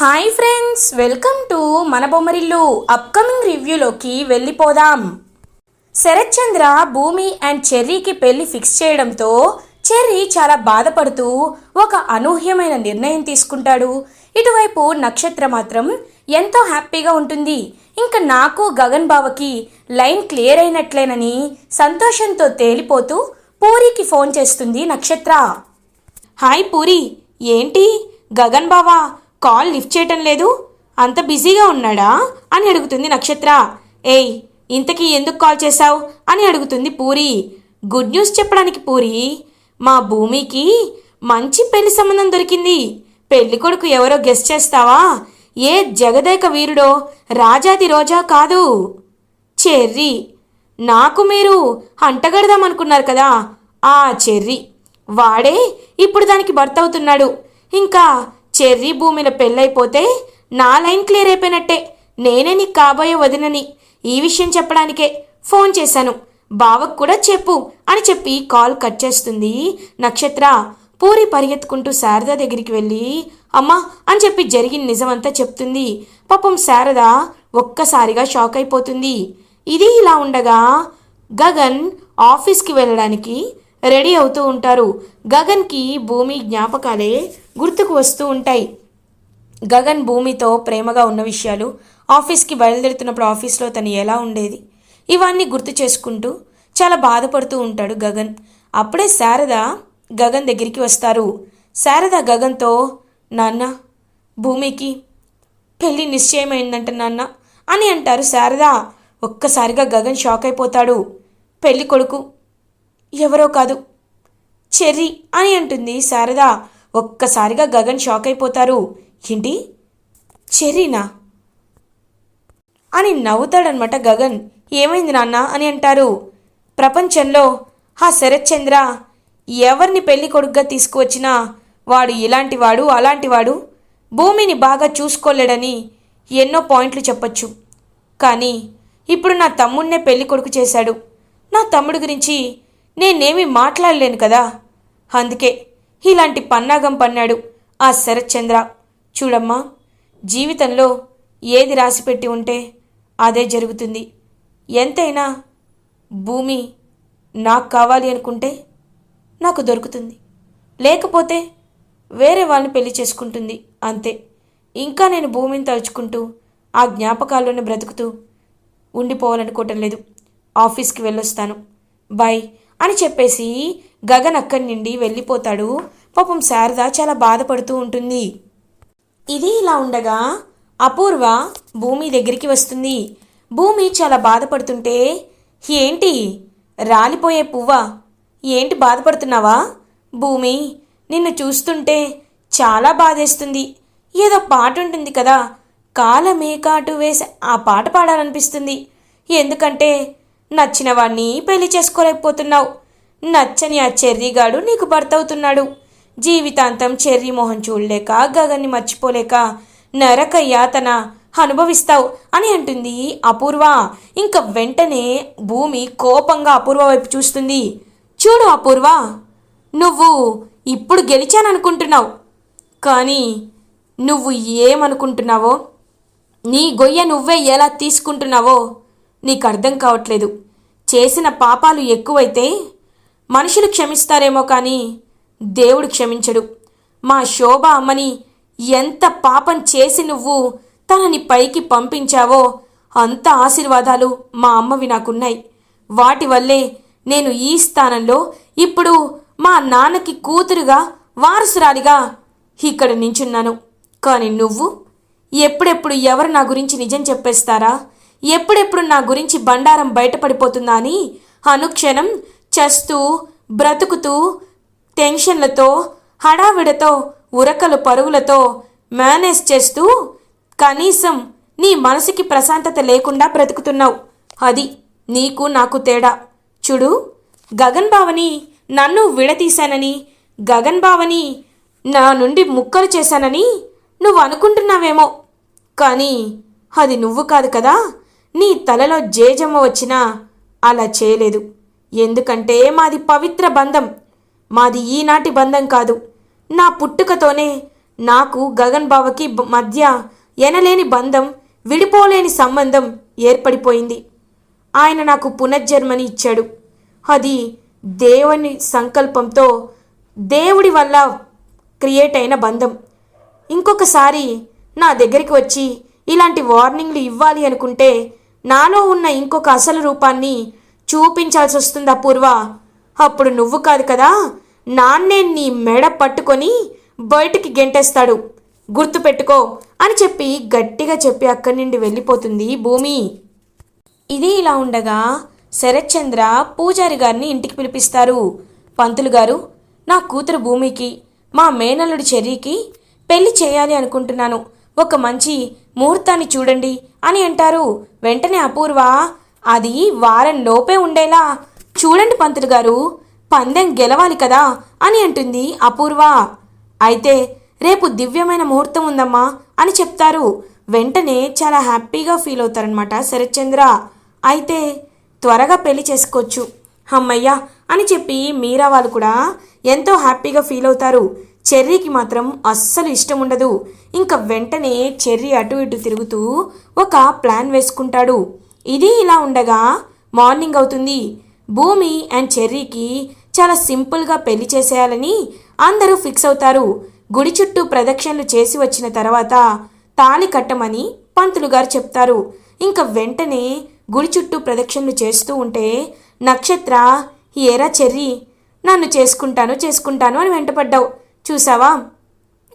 Hi friends welcome to మన Bommarillu upcoming రివ్యూలోకి వెళ్ళిపోదాం. శరత్చంద్ర భూమి అండ్ చెర్రీకి పెళ్ళి ఫిక్స్ చేయడంతో చెర్రీ చాలా బాధపడుతూ ఒక అనూహ్యమైన నిర్ణయం తీసుకుంటాడు. ఇటువైపు నక్షత్ర మాత్రం ఎంతో హ్యాపీగా ఉంటుంది. ఇంకా నాకు గగన్ బావకి లైన్ క్లియర్ అయినట్లేనని సంతోషంతో తేలిపోతూ పూరికి ఫోన్ చేస్తుంది నక్షత్ర. హాయ్ పూరి ఏంటి? గగన్ బావా కాల్ లిఫ్ట్ చేయటం లేదు? అంత బిజీగా ఉన్నాడా? అని అడుగుతుంది నక్షత్ర. ఏయ్ ఇంతకీ ఎందుకు కాల్ చేశావు? అని అడుగుతుంది పూరి. గుడ్ న్యూస్ చెప్పడానికి పూరి. మా భూమికి మంచి పెళ్ళి సంబంధం దొరికింది. పెళ్ళి కొడుకు ఎవరో గెస్ట్ చేస్తావా? ఏ జగదేక వీరుడో? రాజాది రోజా కాదు. చెర్రీ. నాకు మీరు అంటగడదామనుకున్నారు కదా? ఆ చెర్రీ. వాడే ఇప్పుడు దానికి భర్త అవుతున్నాడు. ఇంకా చెర్రీ భూమిన పెళ్ళైపోతే నా లైన్ క్లియర్ అయిపోయినట్టే. నేనే నీకు కాబోయే వదినని. ఈ విషయం చెప్పడానికే ఫోన్ చేశాను. బావకు కూడా చెప్పు అని చెప్పి కాల్ కట్ చేస్తుంది. నక్షత్ర పూరి పరిగెత్తుకుంటూ శారద దగ్గరికి వెళ్ళి అమ్మా అని చెప్పి జరిగిన నిజమంతా చెప్తుంది. పాపం శారద ఒక్కసారిగా షాక్ అయిపోతుంది. ఇది ఇలా ఉండగా గగన్ ఆఫీస్కి వెళ్ళడానికి రెడీ అవుతూ ఉంటారు. గగన్కి భూమి జ్ఞాపకాలే గుర్తుకు వస్తూ ఉంటాయి. గగన్ భూమితో ప్రేమగా ఉన్న విషయాలు ఆఫీస్కి బయలుదేరుతున్నప్పుడు ఆఫీస్లో తను ఎలా ఉండేది? ఇవన్నీ గుర్తు చేసుకుంటూ చాలా బాధపడుతూ ఉంటాడు గగన్. అప్పుడే శారద గగన్ దగ్గరికి వస్తారు. శారద గగన్తో నాన్న భూమికి పెళ్ళి నిశ్చయమైందంట నాన్న అని అంటారు శారద. ఒక్కసారిగా గగన్ షాక్ అయిపోతాడు. పెళ్ళి కొడుకు ఎవరో కాదు. చెర్రీ అని అంటుంది శారద. ఒక్కసారిగా గగన్ షాక్ అయిపోతారు. ఏంటి? చెర్రీనా? అని నవ్వుతాడనమాట గగన్. ఏమైంది నాన్న అని అంటారు. ప్రపంచంలో ఆ శరత్ చంద్ర ఎవరిని పెళ్ళి కొడుగ్గా తీసుకువచ్చినా వాడు ఇలాంటివాడు అలాంటివాడు భూమిని బాగా చూసుకోలేడని ఎన్నో పాయింట్లు చెప్పచ్చు. కానీ ఇప్పుడు నా తమ్ముడినే పెళ్ళి కొడుకు చేశాడు. నా తమ్ముడు గురించి నేనేమీ మాట్లాడలేను కదా? అందుకే ఇలాంటి పన్నాగం పన్నాడు ఆ శరత్చంద్ర. చూడమ్మా జీవితంలో ఏది రాసిపెట్టి ఉంటే అదే జరుగుతుంది. ఎంతైనా భూమి నాకు కావాలి అనుకుంటే నాకు దొరుకుతుంది. లేకపోతే వేరే వాళ్ళని పెళ్ళి చేసుకుంటుంది అంతే. ఇంకా నేను భూమిని తలుచుకుంటూ ఆ జ్ఞాపకాల్లోనే బ్రతుకుతూ ఉండిపోవాలనుకోవటం లేదు. ఆఫీస్కి వెళ్ళొస్తాను. బాయ్ అని చెప్పేసి గగన్ అక్కడి నుండి వెళ్ళిపోతాడు. పాపం శారద చాలా బాధపడుతూ ఉంటుంది. ఇది ఇలా ఉండగా అపూర్వ భూమి దగ్గరికి వస్తుంది. భూమి చాలా బాధపడుతుంటే ఏంటి? రాలిపోయే పువ్వా? ఏంటి బాధపడుతున్నావా? భూమి నిన్ను చూస్తుంటే చాలా బాధేస్తుంది. ఏదో పాట ఉంటుంది కదా. కాలమే కాటు వేసి ఆ పాట పాడాలనిపిస్తుంది. ఎందుకంటే నచ్చిన వాణ్ణి పెళ్ళి చేసుకోలేకపోతున్నావు. నచ్చని ఆ చెర్రీగాడు నీకు భర్త అవుతున్నాడు జీవితాంతం చెర్రీ మొహం చూడలేక గగన్ని మర్చిపోలేక నరక యాతన అనుభవిస్తావు అని అంటుంది అపూర్వ. ఇంకా వెంటనే భూమి కోపంగా అపూర్వ వైపు చూస్తుంది. చూడు అపూర్వ నువ్వు ఇప్పుడు గెలిచాననుకుంటున్నావు. కానీ నువ్వు ఏమనుకుంటున్నావో నీ గొయ్య నువ్వే ఎలా తీసుకుంటున్నావో నీకు అర్థం కావట్లేదు. చేసిన పాపాలు ఎక్కువైతే మనుషులు క్షమిస్తారేమో కానీ దేవుడు క్షమించడు. మా శోభ అమ్మని ఎంత పాపం చేసి నువ్వు తనని పైకి పంపించావో అంత ఆశీర్వాదాలు మా అమ్మవి నాకున్నాయి. వాటి వల్లే నేను ఈ స్థానంలో ఇప్పుడు మా నాన్నకి కూతురుగా వారసురాలిగా ఇక్కడ నించున్నాను. కానీ నువ్వు ఎప్పుడెప్పుడు ఎవరు నా గురించి నిజం చెప్పేస్తారా? ఎప్పుడెప్పుడు నా గురించి బండారం బయటపడిపోతుందా అని అనుక్షణం చస్తూ బ్రతుకుతూ టెన్షన్లతో హడావిడతో ఉరకలు పరుగులతో మేనేజ్ చేస్తూ కనీసం నీ మనసుకి ప్రశాంతత లేకుండా బ్రతుకుతున్నావు. అది నీకు నాకు తేడా. చూడు గగన్ బావని నన్ను విడతీశానని గగన్ బావని నా నుండి ముక్కలు చేశానని నువ్వు అనుకుంటున్నావేమో. కానీ అది నువ్వు కాదు కదా. నీ తలలో జేజమ్మ వచ్చినా అలా చేయలేదు. ఎందుకంటే మాది పవిత్ర బంధం. మాది ఈనాటి బంధం కాదు. నా పుట్టుకతోనే నాకు గగన్ బావకి మధ్య ఎనలేని బంధం విడిపోలేని సంబంధం ఏర్పడిపోయింది. ఆయన నాకు పునర్జన్మని ఇచ్చాడు. అది దేవుని సంకల్పంతో దేవుడి వల్ల క్రియేట్ అయిన బంధం. ఇంకొకసారి నా దగ్గరికి వచ్చి ఇలాంటి వార్నింగ్లు ఇవ్వాలి అనుకుంటే నాలో ఉన్న ఇంకొక అసలు రూపాన్ని చూపించాల్సి వస్తుంది అపూర్వ అప్పుడు నువ్వు కాదు కదా నాన్నే నీ మెడ పట్టుకొని బయటికి గెంటేస్తాడు. గుర్తుపెట్టుకో అని చెప్పి గట్టిగా చెప్పి అక్కడి నుండి వెళ్ళిపోతుంది భూమి. ఇది ఇలా ఉండగా శరత్చంద్ర పూజారి గారిని ఇంటికి పిలిపిస్తారు. పంతులు గారు నా కూతురు భూమికి మా మేనల్లుడి చెర్రీకి పెళ్ళి చేయాలి అనుకుంటున్నాను. ఒక మంచి ముహూర్తాన్ని చూడండి అని అంటారు. వెంటనే అపూర్వ అది వారం లోపే ఉండేలా చూడండి పంతులు గారు పందెం గెలవాలి కదా అని అంటుంది అపూర్వ. అయితే రేపు దివ్యమైన ముహూర్తం ఉందమ్మా అని చెప్తారు. వెంటనే చాలా హ్యాపీగా ఫీల్ అవుతారనమాట శరత్చంద్ర. అయితే త్వరగా పెళ్ళి చేసుకోవచ్చు. అమ్మయ్యా అని చెప్పి మీరా వాళ్ళు కూడా ఎంతో హ్యాపీగా ఫీల్ అవుతారు. చెర్రీకి మాత్రం అస్సలు ఇష్టం ఉండదు. ఇంకా వెంటనే చెర్రీ అటు ఇటు తిరుగుతూ ఒక ప్లాన్ వేసుకుంటాడు. ఇది ఇలా ఉండగా మార్నింగ్ అవుతుంది. భూమి అండ్ చెర్రీకి చాలా సింపుల్గా పెళ్ళి చేసేయాలని అందరూ ఫిక్స్ అవుతారు. గుడి చుట్టూ ప్రదక్షిణలు చేసి వచ్చిన తర్వాత తాళి కట్టమని పంతులు గారు చెప్తారు. ఇంకా వెంటనే గుడి చుట్టూ ప్రదక్షిణలు చేస్తూ ఉంటే నక్షత్ర ఏరా చెర్రీ నన్ను చేసుకుంటాను చేసుకుంటాను అని వెంటపడ్డావు. చూసావా?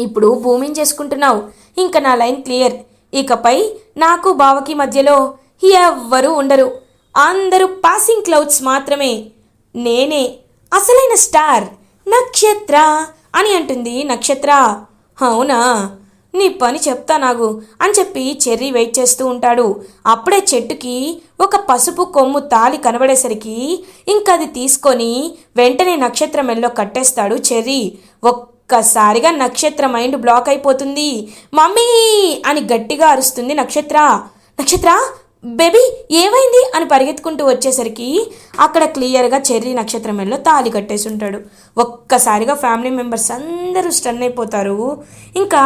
ఇప్పుడు భూమిని చేసుకుంటున్నావు. ఇంకా నా లైన్ క్లియర్. ఇకపై నాకు బావకి మధ్యలో ఎవ్వరూ ఉండరు. అందరూ పాసింగ్ క్లౌడ్స్ మాత్రమే. నేనే అసలైన స్టార్. నక్షత్ర అని అంటుంది నక్షత్ర. అవునా? నీ పని చెప్తా నాగు అని చెప్పి చెర్రీ వెయిట్ చేస్తూ ఉంటాడు. అప్పుడే చెట్టుకి ఒక పసుపు కొమ్ము తాలి కనబడేసరికి ఇంకది అది తీసుకొని వెంటనే నక్షత్రం మెల్లో కట్టేస్తాడు చెర్రీ. ఒక్కసారిగా నక్షత్ర మైండ్ బ్లాక్ అయిపోతుంది. మమ్మీ! అని గట్టిగా అరుస్తుంది నక్షత్ర. నక్షత్ర బేబీ ఏమైంది? అని పరిగెత్తుకుంటూ వచ్చేసరికి అక్కడ క్లియర్గా చెర్రీ నక్షత్రం మెల్లో తాలి కట్టేసి ఉంటాడు ఒక్కసారిగా ఫ్యామిలీ మెంబర్స్ అందరూ స్టన్ అయిపోతారు. ఇంకా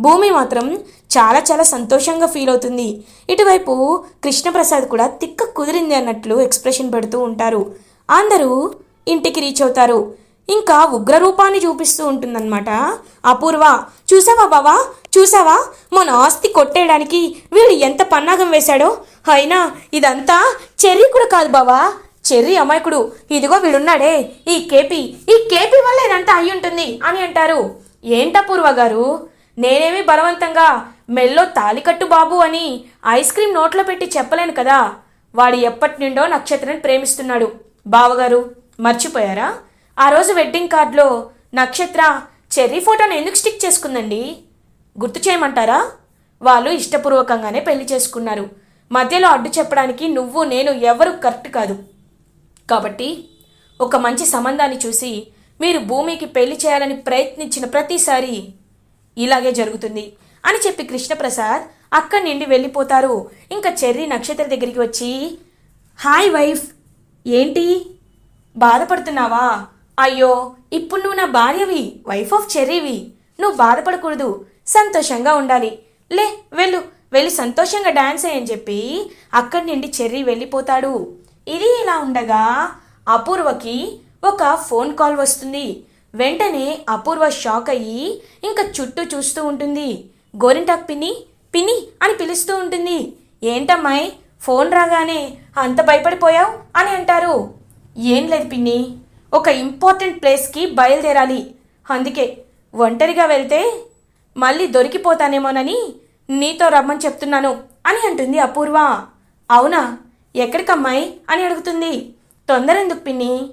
భూమి మాత్రం చాలా చాలా సంతోషంగా ఫీల్ అవుతుంది. ఇటువైపు కృష్ణప్రసాద్ కూడా తిక్క కుదిరింది అన్నట్లు ఎక్స్ప్రెషన్ పెడుతూ ఉంటారు. అందరూ ఇంటికి రీచ్ అవుతారు. ఇంకా ఉగ్రరూపాన్ని చూపిస్తూ ఉంటుందన్నమాట. అపూర్వ చూసావా బావా? చూసావా? మన ఆస్తి కొట్టేయడానికి వీడు ఎంత పన్నాగం వేశాడో? అయినా ఇదంతా చెర్రీ కూడా కాదు బావా. చెర్రీ అమాయకుడు. ఇదిగో వీడున్నాడే. ఈ కేపీ ఈ కేపీ వల్ల ఇదంతా అయి ఉంటుంది అని అంటారు. ఏంటపూర్వ గారు? నేనేమి బలవంతంగా మెల్లో తాలికట్టు బాబు అని ఐస్ క్రీమ్ నోట్లో పెట్టి చెప్పలేను కదా. వాడు ఎప్పటి నుండో నక్షత్రాన్ని ప్రేమిస్తున్నాడు. బావగారు మర్చిపోయారా? ఆ రోజు వెడ్డింగ్ కార్డులో నక్షత్ర చెర్రీ ఫోటోను ఎందుకు స్టిక్ చేసుకుందండి? గుర్తు చేయమంటారా? వాళ్ళు ఇష్టపూర్వకంగానే పెళ్ళి చేసుకున్నారు. మధ్యలో అడ్డు చెప్పడానికి నువ్వు నేను ఎవరు కరెక్ట్ కాదు. కాబట్టి ఒక మంచి సంబంధాన్ని చూసి మీరు భూమికి పెళ్ళి చేయాలని ప్రయత్నించిన ప్రతిసారి ఇలాగే జరుగుతుంది అని చెప్పి కృష్ణప్రసాద్ అక్కడి నుండి వెళ్ళిపోతారు. ఇంకా చెర్రీ నక్షత్ర దగ్గరికి వచ్చి హాయ్ వైఫ్ ఏంటి? బాధపడుతున్నావా? అయ్యో ఇప్పుడు నువ్వు నా భార్యవి వైఫ్ ఆఫ్ చెర్రీవి. నువ్వు బాధపడకూడదు సంతోషంగా ఉండాలి. లే వెళ్ళు వెళ్ళి సంతోషంగా డాన్స్ అని చెప్పి అక్కడి నుండి చెర్రీ వెళ్ళిపోతాడు. ఇది ఇలా ఉండగా అపూర్వకి ఒక ఫోన్ కాల్ వస్తుంది. వెంటనే అపూర్వ షాక్ అయ్యి ఇంకా చుట్టూ చూస్తూ ఉంటుంది. గోరింటాక్ పిన్ని పిన్ని అని పిలుస్తూ ఉంటుంది. ఏంటమ్మాయి ఫోన్ రాగానే అంత భయపడిపోయావు? అని అంటారు. ఏం లేదు పిన్ని ఒక ఇంపార్టెంట్ ప్లేస్కి బయలుదేరాలి. అందుకే ఒంటరిగా వెళ్తే మళ్ళీ దొరికిపోతానేమోనని నీతో రమ్మని చెప్తున్నాను అని అంటుంది అపూర్వ. అవునా? ఎక్కడికమ్మాయి? అని అడుగుతుంది. తొందర ఎందుకు పిన్ని?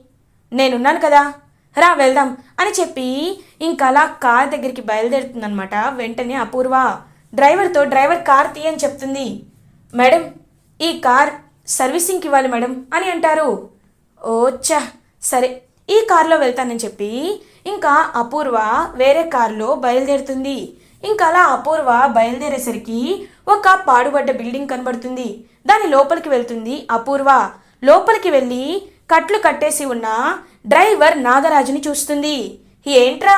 నేనున్నాను కదా. రా వెళ్దాం అని చెప్పి ఇంకా అలా కార్ దగ్గరికి బయలుదేరుతుందనమాట వెంటనే అపూర్వ. డ్రైవర్తో డ్రైవర్ కార్ తీయని చెప్తుంది. మేడం ఈ కార్ సర్వీసింగ్కి ఇవ్వాలి మేడం అని అంటారు. ఓచ్చా సరే. ఈ కారులో వెళ్తానని చెప్పి ఇంకా అపూర్వ వేరే కారులో బయలుదేరుతుంది. ఇంకా అలా అపూర్వ బయలుదేరేసరికి ఒక పాడుబడ్డ బిల్డింగ్ కనబడుతుంది. దాని లోపలికి వెళ్తుంది అపూర్వ. లోపలికి వెళ్ళి కట్లు కట్టేసి ఉన్న డ్రైవర్ నాగరాజుని చూస్తుంది. ఏంట్రా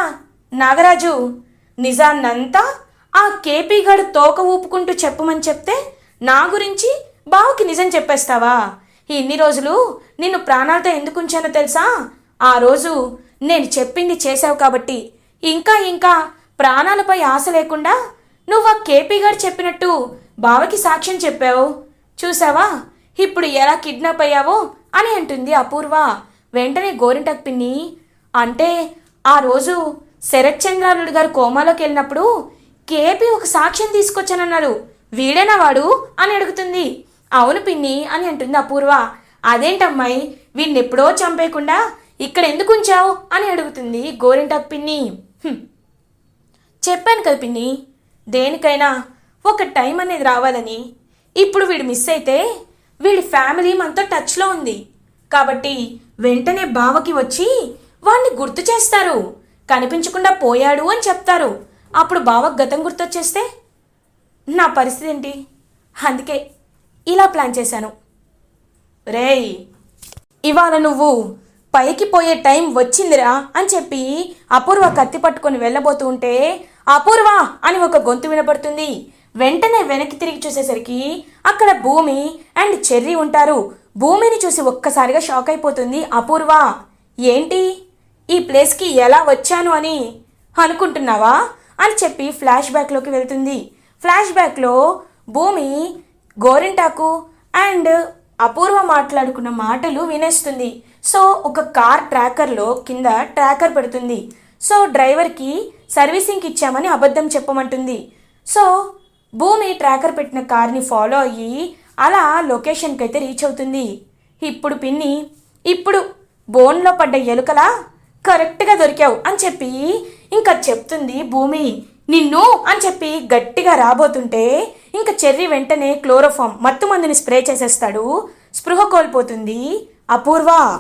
నాగరాజు నిజాన్నంతా ఆ కేపీ గడు తోక ఊపుకుంటూ చెప్పమని చెప్తే నా గురించి బావకి నిజం చెప్పేస్తావా? ఇన్ని రోజులు నిన్ను ప్రాణాలతో ఎందుకు ఉంచానో తెలుసా? ఆ రోజు నేను చెప్పింది చేశావు కాబట్టి ఇంకా ఇంకా ప్రాణాలపై ఆశ లేకుండా నువ్వు ఆ కేపీ గారు చెప్పినట్టు బావకి సాక్ష్యం చెప్పావు. చూసావా? ఇప్పుడు ఎలా కిడ్నాప్ అయ్యావో అని అంటుంది అపూర్వ. వెంటనే గోరింటకు పిన్ని అంటే ఆ రోజు శరత్ చంద్రాలుడు గారు కోమాలోకి వెళ్ళినప్పుడు కేపీ ఒక సాక్ష్యం తీసుకొచ్చానన్నారు వీడేనా వాడు? అని అడుగుతుంది. అవును పిన్ని అని అంటుంది అపూర్వ. అదేంటమ్మాయి? వీడిని ఎప్పుడో చంపేయకుండా ఇక్కడ ఎందుకు ఉంచావు? అని అడుగుతుంది గోరింటాకు పిన్ని. చెప్పాను కదా పిన్ని దేనికైనా ఒక టైం అనేది రావాలని. ఇప్పుడు వీడు మిస్ అయితే వీడి ఫ్యామిలీ మనతో టచ్లో ఉంది. కాబట్టి వెంటనే బావకి వచ్చి వాణ్ణి గుర్తు చేస్తారు. కనిపించకుండా పోయాడు అని చెప్తారు. అప్పుడు బావకు గతం గుర్తొచ్చేస్తే నా పరిస్థితి ఏంటి? అందుకే ఇలా ప్లాన్ చేశాను. రేయ్ ఇవాళ నువ్వు పైకి పోయే టైం వచ్చిందిరా అని చెప్పి అపూర్వ కత్తి పట్టుకొని వెళ్ళబోతూ ఉంటే అపూర్వ! అని ఒక గొంతు వినపడుతుంది. వెంటనే వెనక్కి తిరిగి చూసేసరికి అక్కడ భూమి అండ్ చెర్రీ ఉంటారు. భూమిని చూసి ఒక్కసారిగా షాక్ అయిపోతుంది అపూర్వ. ఏంటి? ఈ ప్లేస్కి ఎలా వచ్చాను అని అనుకుంటున్నావా? అని చెప్పి ఫ్లాష్ బ్యాక్లోకి వెళ్తుంది. ఫ్లాష్ బ్యాక్లో భూమి గోరింటాకు అండ్ అపూర్వ మాట్లాడుకున్న మాటలు వినేస్తుంది. సో ఒక కార్ ట్రాకర్లో కింద ట్రాకర్ పెడుతుంది. సో డ్రైవర్కి సర్వీసింగ్కి ఇచ్చామని అబద్ధం చెప్పమంటుంది. సో భూమి ట్రాకర్ పెట్టిన కార్ని ఫాలో అయ్యి అలా లొకేషన్కి అయితే రీచ్ అవుతుంది. ఇప్పుడు పిన్ని ఇప్పుడు బోన్లో పడ్డ ఎలుకలా కరెక్ట్గా దొరికావు అని చెప్పి ఇంకా చెప్తుంది భూమి. నిన్ను అని చెప్పి గట్టిగా రాబోతుంటే ఇంకా చెర్రీ వెంటనే క్లోరోఫామ్ మత్తు మందుని స్ప్రే చేసేస్తాడు. స్పృహ కోల్పోతుంది. అపూర్వ.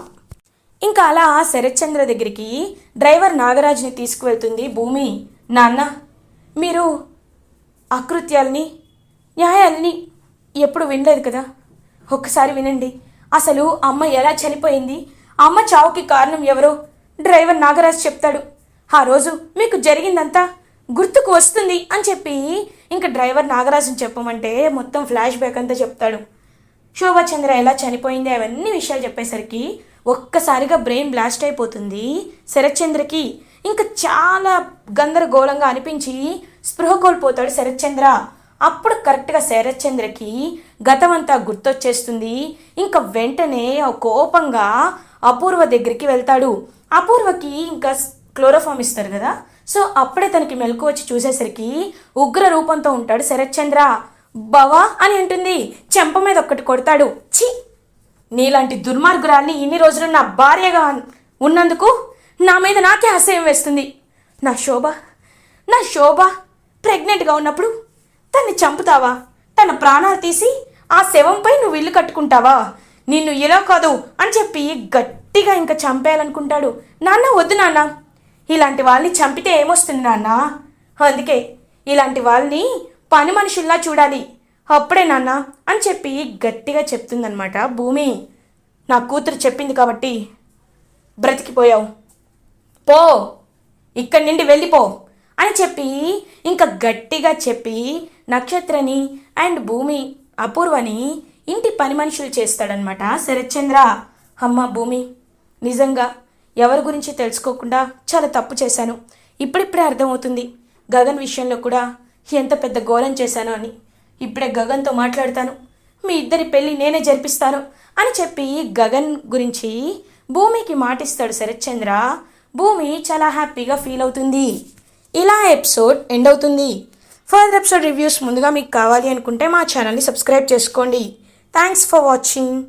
ఇంకా అలా శరత్చంద్ర దగ్గరికి డ్రైవర్ నాగరాజ్ని తీసుకువెళ్తుంది భూమి. నాన్న మీరు అకృత్యాల్ని న్యాయాల్ని ఎప్పుడు వినలేదు కదా? ఒక్కసారి వినండి. అసలు అమ్మ ఎలా చనిపోయింది? అమ్మ చావుకి కారణం ఎవరో? డ్రైవర్ నాగరాజ్ చెప్తాడు. ఆ రోజు మీకు జరిగిందంతా గుర్తుకు వస్తుంది అని చెప్పి ఇంకా డ్రైవర్ నాగరాజుని చెప్పమంటే మొత్తం ఫ్లాష్ బ్యాక్ అంతా చెప్తాడు. శోభాచంద్ర ఎలా చనిపోయింది అవన్నీ విషయాలు చెప్పేసరికి ఒక్కసారిగా బ్రెయిన్ బ్లాస్ట్ అయిపోతుంది శరత్చంద్రకి. ఇంకా చాలా గందరగోళంగా అనిపించి స్పృహ కోల్పోతాడు శరత్చంద్ర. అప్పుడు కరెక్ట్గా శరత్చంద్రకి గతమంతా గుర్తొచ్చేస్తుంది. ఇంకా వెంటనే కోపంగా అపూర్వ దగ్గరికి వెళ్తాడు. అపూర్వకి ఇంకా క్లోరోఫామ్ ఇస్తారు కదా? సో అప్పుడే తనకి మెలకు వచ్చి చూసేసరికి ఉగ్ర రూపంతో ఉంటాడు శరత్చంద్ర. బవా అని అంటుంది. చెంప మీద ఒక్కటి కొడతాడు. ఛీ! నీలాంటి దుర్మార్గురాల్ని ఇన్ని రోజులు నా భార్యగా ఉన్నందుకు నా మీద నాకే అసహ్యం వేస్తుంది. నా శోభ నా శోభ ప్రెగ్నెంట్గా ఉన్నప్పుడు తన్ని చంపుతావా? తన ప్రాణాలు తీసి ఆ శవంపై నువ్వు ఇల్లు కట్టుకుంటావా? నిన్ను ఇలా కాదు అని చెప్పి గట్టిగా ఇంకా చంపేయాలనుకుంటాడు. నాన్న వద్దు నాన్న. ఇలాంటి వాళ్ళని చంపితే ఏమొస్తుంది నాన్న? అందుకే ఇలాంటి వాళ్ళని పని మనుషుల్లా చూడాలి. అప్పుడే నాన్న అని చెప్పి గట్టిగా చెప్తుందనమాట భూమి. నా కూతురు చెప్పింది కాబట్టి బ్రతికిపోయావు. పో ఇక్కడి నుండి వెళ్ళిపో అని చెప్పి ఇంకా గట్టిగా చెప్పి నక్షత్రని అండ్ భూమి అపూర్వని ఇంటి పని మనుషులు చేస్తాడనమాట శరత్చంద్ర. అమ్మ భూమి నిజంగా ఎవరి గురించి తెలుసుకోకుండా చాలా తప్పు చేశాను. ఇప్పుడిప్పుడే అర్థమవుతుంది. గగన్ విషయంలో కూడా ఎంత పెద్ద ఘోరం చేశాను అని. ఇప్పుడే గగన్తో మాట్లాడతాను. మీ ఇద్దరి పెళ్ళి నేనే జరిపిస్తాను అని చెప్పి గగన్ గురించి భూమికి మాటిస్తాడు శరత్చంద్ర. భూమి చాలా హ్యాపీగా ఫీల్ అవుతుంది. ఇలా ఎపిసోడ్ ఎండ్ అవుతుంది. ఫర్దర్ ఎపిసోడ్ రివ్యూస్ ముందుగా మీకు కావాలి అనుకుంటే మా ఛానల్ని సబ్స్క్రైబ్ చేసుకోండి. Thanks for watching.